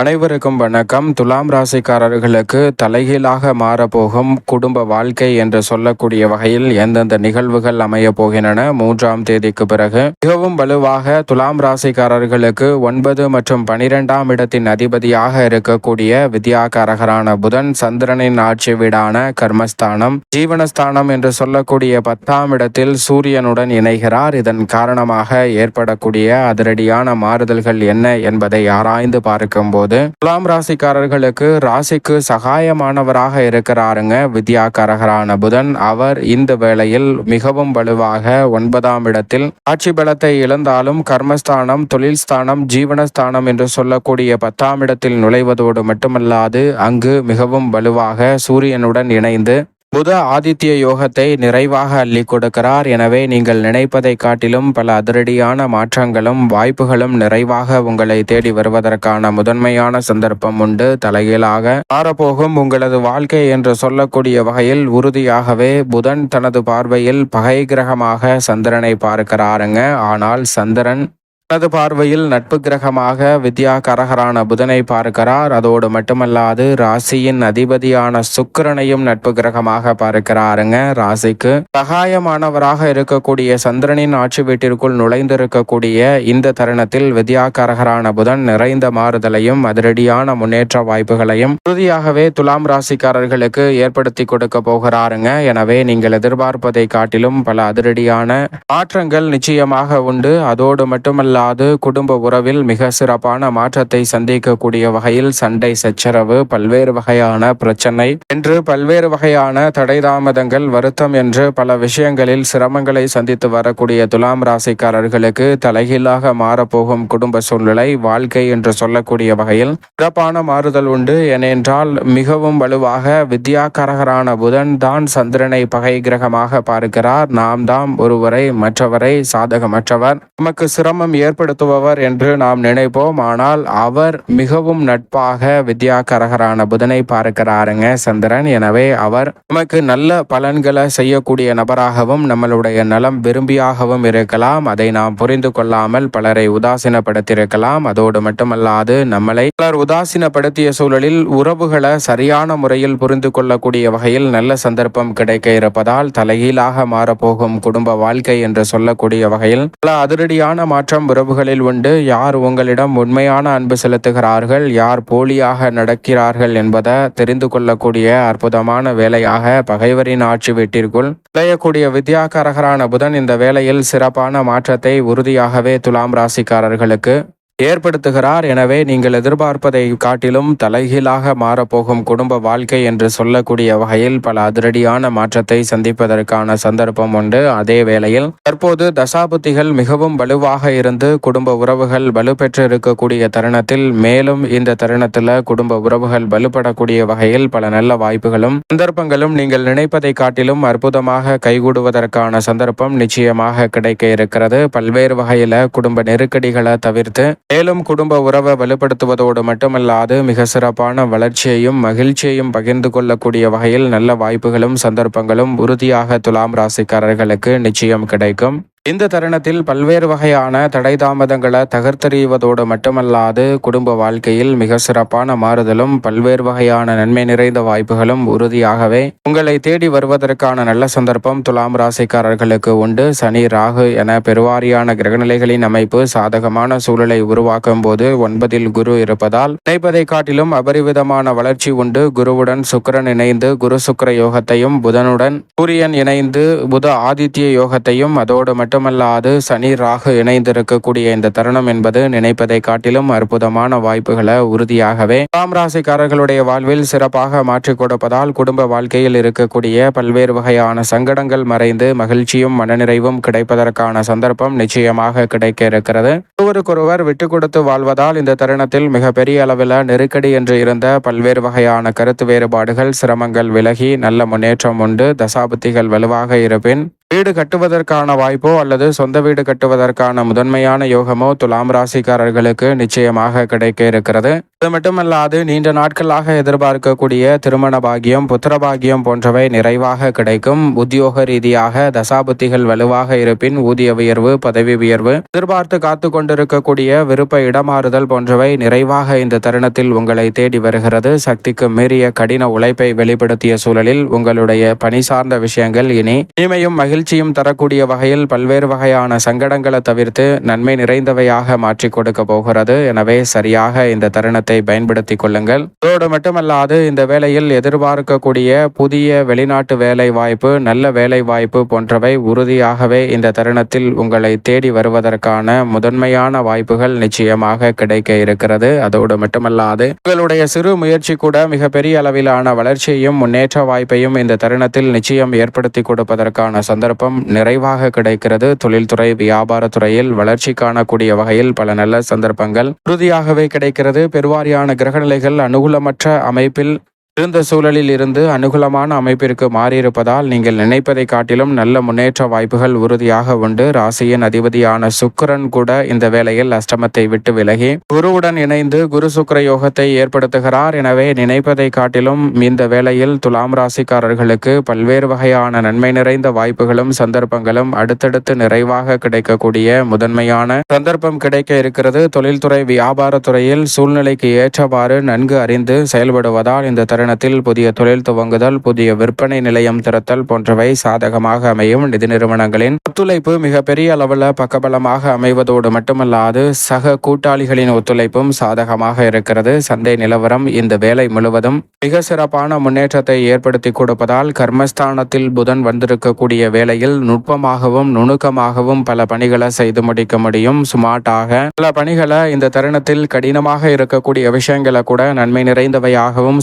அனைவருக்கும் வணக்கம். துலாம் ராசிக்காரர்களுக்கு தலைகீழாக மாறப்போகும் குடும்ப வாழ்க்கை என்று சொல்லக்கூடிய வகையில் எந்தெந்த நிகழ்வுகள் அமைய போகின்றன மூன்றாம் தேதிக்கு பிறகு. மிகவும் வலுவாக துலாம் ராசிக்காரர்களுக்கு ஒன்பது மற்றும் பனிரெண்டாம் இடத்தின் அதிபதியாக இருக்கக்கூடிய வித்யாகாரகரான புதன் சந்திரனின் ஆட்சி வீடான கர்மஸ்தானம் ஜீவனஸ்தானம் என்று சொல்லக்கூடிய பத்தாம் இடத்தில் சூரியனுடன் இணைகிறார். இதன் காரணமாக ஏற்படக்கூடிய அதிரடியான மாறுதல்கள் என்ன என்பதை ஆராய்ந்து பார்க்கும்போது போது. துலாம் ராசிக்காரர்களுக்கு ராசிக்கு சகாயமானவராக இருக்கிறாருங்க. வித்யா கரகரான புதன். அவர் இந்த வேளையில் மிகவும் வலுவாக ஒன்பதாம் இடத்தில் ஆட்சி பலத்தை இழந்தாலும் கர்மஸ்தானம் தொழில் ஸ்தானம் ஜீவனஸ்தானம் என்று சொல்லக்கூடிய பத்தாம் இடத்தில் நுழைவதோடு மட்டுமல்லாது அங்கு மிகவும் வலுவாக சூரியனுடன் இணைந்து புத ஆதித்ய யோகத்தை நிறைவாக அள்ளி கொடுக்கிறார். எனவே நீங்கள் நினைப்பதை காட்டிலும் பல அதிரடியான மாற்றங்களும் வாய்ப்புகளும் நிறைவாக உங்களை தேடி வருவதற்கான முதன்மையான சந்தர்ப்பம் உண்டு. தலைகீழாக மாறப்போகும் உங்களது வாழ்க்கை என்று சொல்லக்கூடிய வகையில் உறுதியாகவே புதன் தனது பார்வையில் பகை கிரகமாக சந்திரனை பார்க்கிறாருங்க. ஆனால் சந்திரன் தனது பார்வையில் நட்பு கிரகமாக வித்யா கரகரான புதனை பார்க்கிறார். அதோடு மட்டுமல்லாது ராசியின் அதிபதியான சுக்கரனையும் நட்பு கிரகமாக பார்க்கிறாருங்க. ராசிக்கு சகாயமானவராக இருக்கக்கூடிய சந்திரனின் ஆட்சி வீட்டிற்குள் நுழைந்திருக்கக்கூடிய இந்த தருணத்தில் வித்யா கரகரான புதன் நிறைந்த மாறுதலையும் அதிரடியான முன்னேற்ற வாய்ப்புகளையும் உறுதியாகவே துலாம் ராசிக்காரர்களுக்கு ஏற்படுத்தி கொடுக்க போகிறாருங்க. எனவே நீங்கள் எதிர்பார்ப்பதை காட்டிலும் பல அதிரடியான மாற்றங்கள் நிச்சயமாக உண்டு. அதோடு மட்டுமல்ல இல்லாது குடும்ப உறவில் மிக சிறப்பான மாற்றத்தை சந்திக்கக்கூடிய வகையில் சண்டை சச்சரவு பல்வேறு வகையான பிரச்சனை. என்று பல்வேறு வகையான தடை தாமதங்கள் வருத்தம் என்று பல விஷயங்களில் சிரமங்களை சந்தித்து வரக்கூடிய துலாம் ராசிக்காரர்களுக்கு தலைகீழாக மாறப்போகும் குடும்ப சூழ்நிலை வாழ்க்கை என்று சொல்லக்கூடிய வகையில் சிறப்பான மாறுதல் உண்டு. ஏனென்றால் மிகவும் வலுவாக வித்யாகரகரான புதன் தான் சந்திரனை பகை கிரகமாக பார்க்கிறார். நாம் தாம் ஒருவரை மற்றவரை சாதகமற்றவர். நமக்கு சிரமம் ஏற்படுத்துபவர் என்று நாம் நினைப்போம். ஆனால் அவர் மிகவும் நட்பாக வித்யாகரகரான புதனை பார்க்கிறாருங்க சந்திரன். எனவே அவர் நமக்கு நல்ல பலன்களை செய்யக்கூடிய நபராகவும் நம்மளுடைய நலம் விரும்பியாகவும் இருக்கலாம். அதை நாம் புரிந்து கொள்ளாமல் பலரை உதாசீனப்படுத்தியிருக்கலாம். அதோடு மட்டுமல்லாது நம்மளை பலர் உதாசீனப்படுத்திய சூழலில் உறவுகளை சரியான முறையில் புரிந்து கொள்ளக்கூடிய வகையில் நல்ல சந்தர்ப்பம் கிடைக்க இருப்பதால் தலைகீழாக மாறப்போகும் குடும்ப வாழ்க்கை என்று சொல்லக்கூடிய வகையில் பல அதிரடியான மாற்றம் உறவுகளில் உண்டு. யார் உங்களிடம் உண்மையான அன்பு செலுத்துகிறார்கள்? யார் போலியாக நடக்கிறார்கள் என்பதை தெரிந்து கொள்ளக்கூடிய அற்புதமான வேலையாக பகைவரின் ஆட்சி வீட்டிற்குள் விளையக்கூடிய வித்யாகரகரான புதன் இந்த வேலையில் சிறப்பான மாற்றத்தை உறுதியாகவே துலாம் ராசிக்காரர்களுக்கு ஏற்படுத்துகிறார். எனவே நீங்கள் எதிர்பார்ப்பதை காட்டிலும் தலைகீழாக மாறப்போகும் குடும்ப வாழ்க்கை என்று சொல்லக்கூடிய வகையில் பல அதிரடியான மாற்றத்தை சந்திப்பதற்கான சந்தர்ப்பம் உண்டு. அதே வேளையில் தற்போது தசாபுத்திகள் மிகவும் வலுவாக இருந்து குடும்ப உறவுகள் வலுப்பெற்று இருக்கக்கூடிய தருணத்தில் மேலும் இந்த தருணத்தில் குடும்ப உறவுகள் வலுப்படக்கூடிய வகையில் பல நல்ல வாய்ப்புகளும் சந்தர்ப்பங்களும் நீங்கள் நினைப்பதை காட்டிலும் அற்புதமாக கைகூடுவதற்கான சந்தர்ப்பம் நிச்சயமாக கிடைக்க இருக்கிறது. பல்வேறு வகையில குடும்ப நெருக்கடிகளை தவிர்த்து மேலும் குடும்ப உறவை வலுப்படுத்துவதோடு மட்டுமல்லாது மிக சிறப்பான வளர்ச்சியையும் மகிழ்ச்சியையும் பகிர்ந்து கொள்ளக்கூடிய வகையில் நல்ல வாய்ப்புகளும் சந்தர்ப்பங்களும் உறுதியாக துலாம் ராசிக்காரர்களுக்கு நிச்சயம் கிடைக்கும். இந்த தருணத்தில் பல்வேறு வகையான தடை தாமதங்களை தகர்த்தெறிவதோடு மட்டுமல்லாது குடும்ப வாழ்க்கையில் மிக சிறப்பான மாறுதலும் பல்வேறு வகையான நன்மை நிறைந்த வாய்ப்புகளும் உறுதியாகவே உங்களை தேடி வருவதற்கான நல்ல சந்தர்ப்பம் துலாம் ராசிக்காரர்களுக்கு உண்டு. சனி ராகு என பெருவாரியான கிரகநிலைகளின் அமைப்பு சாதகமான சூழலை உருவாக்கும் போது ஒன்பதில் குரு இருப்பதால் நினைப்பதை காட்டிலும் அபரிவிதமான வளர்ச்சி உண்டு. குருவுடன் சுக்கரன் இணைந்து குரு சுக்கர யோகத்தையும் புதனுடன் சூரியன் இணைந்து புத ஆதித்ய யோகத்தையும் அதோடு மட்டும் மட்டுமல்லாது சனி ராகு இணைந்திருக்கக்கூடிய இந்த தருணம் என்பது நினைப்பதை காட்டிலும் அற்புதமான வாய்ப்புகளை உறுதியாகவே தாம் ராசிக்காரர்களுடைய வாழ்வில் சிறப்பாக மாற்றிக் கொடுப்பதால் குடும்ப வாழ்க்கையில் இருக்கக்கூடிய பல்வேறு வகையான சங்கடங்கள் மறைந்து மகிழ்ச்சியும் மனநிறைவும் கிடைப்பதற்கான சந்தர்ப்பம் நிச்சயமாக கிடைக்க இருக்கிறது. ஒருவருக்கொருவர் விட்டு கொடுத்து வாழ்வதால் இந்த தருணத்தில் மிகப்பெரிய அளவில் நெருக்கடி என்று இருந்த பல்வேறு வகையான கருத்து வேறுபாடுகள் சிரமங்கள் விலகி நல்ல முன்னேற்றம் உண்டு தசாபுத்திகள் வலுவாக இருப்பின் வீடு கட்டுவதற்கான வாய்ப்போ அல்லது சொந்த வீடு கட்டுவதற்கான முதன்மையான யோகமோ துலாம் ராசிக்காரர்களுக்கு நிச்சயமாக கிடைக்க இருக்கிறது. அது மட்டுமல்லாது நீண்ட நாட்களாக எதிர்பார்க்கக்கூடிய திருமண பாகியம் புத்திர பாகியம் போன்றவை நிறைவாக கிடைக்கும். உத்தியோக ரீதியாக தசாபுத்திகள் வலுவாக இருப்பின் ஊதிய உயர்வு பதவி உயர்வு எதிர்பார்த்து காத்து கொண்டிருக்கக்கூடிய விருப்ப இடமாறுதல் போன்றவை நிறைவாக இந்த தருணத்தில் உங்களை தேடி வருகிறது. சக்திக்கு மீறிய கடின உழைப்பை வெளிப்படுத்திய சூழலில் உங்களுடைய பணி சார்ந்த விஷயங்கள் இனி இனிமையும் மகிழ்ச்சி மகிழ்ச்சியும் தரக்கூடிய வகையில் பல்வேறு வகையான சங்கடங்களை தவிர்த்து நன்மை நிறைந்தவையாக மாற்றி கொடுக்க போகிறது. எனவே சரியாக இந்த தருணத்தை பயன்படுத்திக் கொள்ளுங்கள். அதோடு மட்டுமல்லாது இந்த வேளையில் எதிர்பார்க்கக்கூடிய புதிய வெளிநாட்டு வேலை வாய்ப்பு நல்ல வேலை வாய்ப்பு போன்றவை உறுதியாகவே இந்த தருணத்தில் உங்களை தேடி வருவதற்கான முதன்மையான வாய்ப்புகள் நிச்சயமாக கிடைக்க இருக்கிறது. அதோடு மட்டுமல்லாது உங்களுடைய சிறு முயற்சி கூட மிகப்பெரிய அளவிலான வளர்ச்சியையும் முன்னேற்ற வாய்ப்பையும் இந்த தருணத்தில் நிச்சயம் ஏற்படுத்தி கொடுப்பதற்கான சந்தர்ப்பம் நிறைவாக கிடைக்கிறது. தொழில்துறை வியாபாரத்துறையில் வளர்ச்சி காணக்கூடிய வகையில் பல நல்ல சந்தர்ப்பங்கள் உறுதியாகவே கிடைக்கிறது. பெருவாரியான கிரகநிலைகள் அனுகூலமற்ற அமைப்பில் இருந்த சூழலில் இருந்து அனுகூலமான அமைப்பிற்கு மாறியிருப்பதால் நீங்கள் நினைப்பதை காட்டிலும் நல்ல முன்னேற்ற வாய்ப்புகள் உறுதியாக உண்டு. ராசியின் அதிபதியான சுக்கரன் கூட இந்த வேளையில் அஷ்டமத்தை விட்டு விலகி குருவுடன் இணைந்து குரு சுக்கர யோகத்தை ஏற்படுத்துகிறார். எனவே நினைப்பதை காட்டிலும் இந்த வேளையில் துலாம் ராசிக்காரர்களுக்கு பல்வேறு வகையான நன்மை நிறைந்த வாய்ப்புகளும் சந்தர்ப்பங்களும் அடுத்தடுத்து நிறைவாக கிடைக்கக்கூடிய முதன்மையான சந்தர்ப்பம் கிடைக்க இருக்கிறது. தொழில்துறை வியாபாரத்துறையில் சூழ்நிலைக்கு ஏற்றவாறு நன்கு அறிந்து செயல்படுவதால் இந்த தருணத்தில் புதிய தொழில் துவங்குதல் புதிய விற்பனை நிலையம் திறத்தல் போன்றவை சாதகமாக அமையும். நிதி நிறுவனங்களின் ஒத்துழைப்பு மிக பெரிய அளவில் பக்கபலமாக அமைவதோடு மட்டுமல்லாது சக கூட்டாளிகளின் ஒத்துழைப்பும் சாதகமாக இருக்கிறது. சந்தை நிலவரம் இந்த வேலை முழுவதும் மிக சிறப்பான முன்னேற்றத்தை ஏற்படுத்தி கொடுப்பதால் கர்மஸ்தானத்தில் புதன் வந்திருக்கக்கூடிய வேளையில் நுட்பமாகவும் நுணுக்கமாகவும் பல பணிகளை செய்து முடிக்க முடியும். சுமார்ட்டாக பல பணிகளை இந்த தருணத்தில் கடினமாக இருக்கக்கூடிய விஷயங்களை கூட நன்மை நிறைந்தவையாகவும்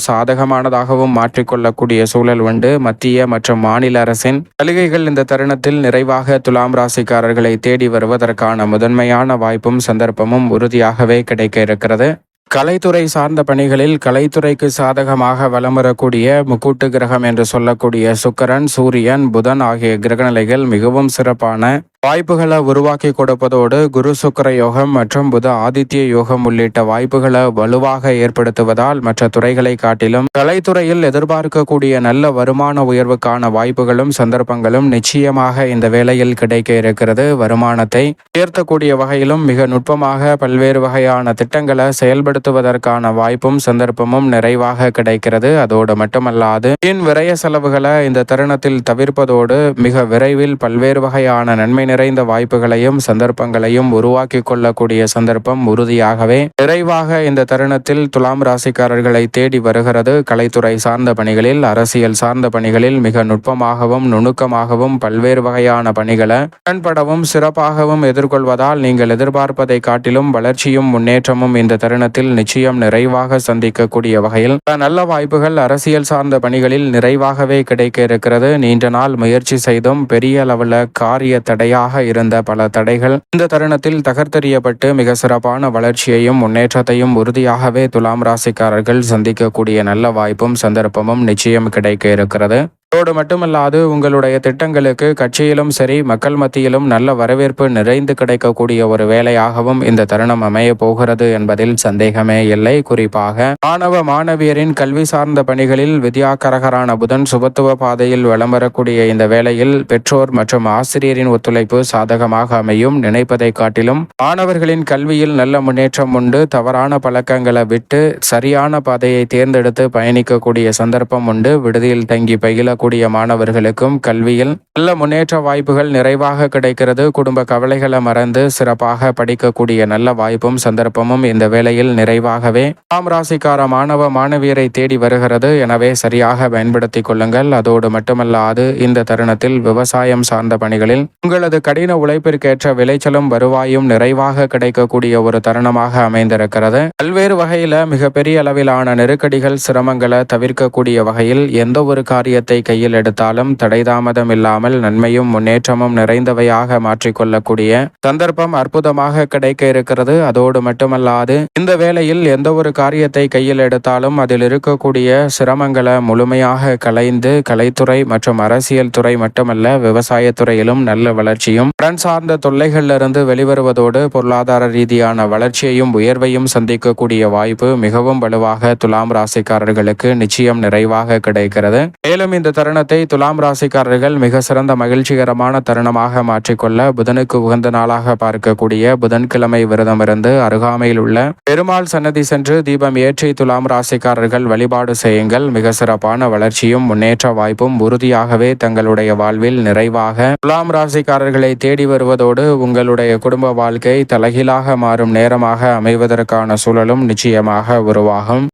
சாதகமானதாகவும் மாற்றிக்கொள்ளக்கூடிய சூழல் உண்டு. மத்திய மற்றும் மாநில அரசின் சலுகைகள் இந்த தருணத்தில் நிறைவாக துலாம் ராசிக்காரர்களை தேடி வருவதற்கான முதன்மையான வாய்ப்பும் சந்தர்ப்பமும் உறுதியாகவே கிடைக்க இருக்கிறது. கலைத்துறை சார்ந்த பணிகளில் கலைத்துறைக்கு சாதகமாக வலம் வரக்கூடிய முக்கூட்டு கிரகம் என்று சொல்லக்கூடிய சுக்கரன் சூரியன் புதன் ஆகிய கிரகநிலைகள் மிகவும் சிறப்பான வாய்ப்புகளை உருவாக்கி கொடுப்பதோடு குரு சுக்கர யோகம் மற்றும் புத ஆதித்ய யோகம் உள்ளிட்ட வாய்ப்புகளை வலுவாக ஏற்படுத்துவதால் மற்ற துறைகளை காட்டிலும் கலைத்துறையில் எதிர்பார்க்கக்கூடிய நல்ல வருமான உயர்வுக்கான வாய்ப்புகளும் சந்தர்ப்பங்களும் நிச்சயமாக இந்த வேளையில் கிடைக்க இருக்கிறது. வருமானத்தை உயர்த்தக்கூடிய வகையிலும் மிக நுட்பமாக பல்வேறு வகையான திட்டங்களை செயல்படுத்துவதற்கான வாய்ப்பும் சந்தர்ப்பமும் நிறைவாக கிடைக்கிறது. அதோடு மட்டுமல்லாது வீண் விரய செலவுகளை இந்த தருணத்தில் தவிர்ப்பதோடு மிக விரைவில் பல்வேறு வகையான நன்மை நிறைந்த வாய்ப்புகளையும் சந்தர்ப்பங்களையும் உருவாக்கி கொள்ளக்கூடிய சந்தர்ப்பம் உறுதியாகவே நிறைவாக இந்த தருணத்தில் துலாம் ராசிக்காரர்களை தேடி வருகிறது. கலைத்துறை சார்ந்த பணிகளில் அரசியல் சார்ந்த பணிகளில் மிக நுட்பமாகவும் நுணுக்கமாகவும் பல்வேறு வகையான பணிகளை உடன்படவும் சிறப்பாகவும் எதிர்கொள்வதால் நீங்கள் எதிர்பார்ப்பதை காட்டிலும் வளர்ச்சியும் முன்னேற்றமும் இந்த தருணத்தில் நிச்சயம் நிறைவாக சந்திக்கக்கூடிய வகையில் நல்ல வாய்ப்புகள் அரசியல் சார்ந்த பணிகளில் நிறைவாகவே கிடைக்க இருக்கிறது. நீண்ட நாள் முயற்சி செய்தும் பெரிய அளவில் காரிய தடையாக இருந்த பல தடைகள். இந்த தருணத்தில் தகர்த்தெறியப்பட்டு மிக சிறப்பான வளர்ச்சியையும் முன்னேற்றத்தையும் உறுதியாகவே துலாம் ராசிக்காரர்கள் சந்திக்கக்கூடிய நல்ல வாய்ப்பும் சந்தர்ப்பமும் நிச்சயம் கிடைக்க இருக்கிறது. அதோடு மட்டுமல்லாது உங்களுடைய திட்டங்களுக்கு கட்சியிலும் சரி மக்கள் மத்தியிலும் நல்ல வரவேற்பு நிறைந்து கிடைக்கக்கூடிய ஒரு வேலையாகவும் இந்த தருணம் அமைய போகிறது என்பதில் சந்தேகமே இல்லை. குறிப்பாக மாணவ மாணவியரின் கல்வி சார்ந்த பணிகளில் வித்யாகரகரான புதன் சுபத்துவ பாதையில் வலம் வரக்கூடிய இந்த வேளையில் பெற்றோர் மற்றும் ஆசிரியரின் ஒத்துழைப்பு சாதகமாக அமையும். நினைப்பதை காட்டிலும் மாணவர்களின் கல்வியில் நல்ல முன்னேற்றம் உண்டு. தவறான பழக்கங்களை விட்டு சரியான பாதையை தேர்ந்தெடுத்து பயணிக்கக்கூடிய சந்தர்ப்பம் உண்டு. விடுதியில் தங்கி பயிலக்கூடிய மாணவர்களுக்கும் கல்வியில் நல்ல முன்னேற்ற வாய்ப்புகள் நிறைவாக கிடைக்கிறது. குடும்ப கவலைகளை மறந்து சிறப்பாக படிக்கக்கூடிய நல்ல வாய்ப்பும் சந்தர்ப்பமும் இந்த வேளையில் நிறைவாகவே ஆம் ராசிக்கார மாணவ மாணவியரை தேடி வருகிறது. எனவே சரியாக பயன்படுத்திக் கொள்ளுங்கள். அதோடு மட்டுமல்லாது இந்த தருணத்தில் விவசாயம் சார்ந்த பணிகளில் உங்களது கடின உழைப்பிற்கேற்ற விளைச்சலும் வருவாயும் நிறைவாக கிடைக்கக்கூடிய ஒரு தருணமாக அமைந்திருக்கிறது. பல்வேறு வகையில மிகப்பெரிய அளவிலான நெருக்கடிகள் சிரமங்களை தவிர்க்கக்கூடிய வகையில் எந்த ஒரு காரியத்தை கையில் எடுத்தாலும் தடைதாமதம் இல்லாமல் நன்மையும் முன்னேற்றமும் நிறைந்தவையாக மாற்றிக்கொள்ளக்கூடிய சந்தர்ப்பம் அற்புதமாக கிடைக்க இருக்கிறது. அதோடு மட்டுமல்லாது இந்த வேளையில் எந்த ஒரு காரியத்தை கையில் எடுத்தாலும் அதில் இருக்கக்கூடிய சிரமங்களை முழுமையாக கலைந்து கலைத்துறை மற்றும் அரசியல் துறை மட்டுமல்ல விவசாயத்துறையிலும் நல்ல வளர்ச்சியும் கடன் சார்ந்த தொல்லைகளிலிருந்து வெளிவருவதோடு பொருளாதார ரீதியான வளர்ச்சியையும் உயர்வையும் சந்திக்கக்கூடிய வாய்ப்பு மிகவும் வலுவாக துலாம் ராசிக்காரர்களுக்கு நிச்சயம் நிறைவாக கிடைக்கிறது. மேலும் இந்த தருணத்தை துலாம் ராசிக்காரர்கள் மிக சிறந்த மகிழ்ச்சிகரமான தருணமாக மாற்றிக்கொள்ள புதனுக்கு உகந்த நாளாக பார்க்கக்கூடிய புதன்கிழமை விரதமிருந்து அருகாமையில் உள்ள பெருமாள் சன்னதி சென்று தீபம் ஏற்றி துலாம் ராசிக்காரர்கள் வழிபாடு செய்யுங்கள். மிக சிறப்பான வளர்ச்சியும் முன்னேற்ற வாய்ப்பும் உறுதியாகவே தங்களுடைய வாழ்வில் நிறைவாக துலாம் ராசிக்காரர்களை தேடி வருவதோடு உங்களுடைய குடும்ப வாழ்க்கை தலைகீழாக மாறும் நேரமாக அமைவதற்கான சூழலும் நிச்சயமாக உருவாகும்.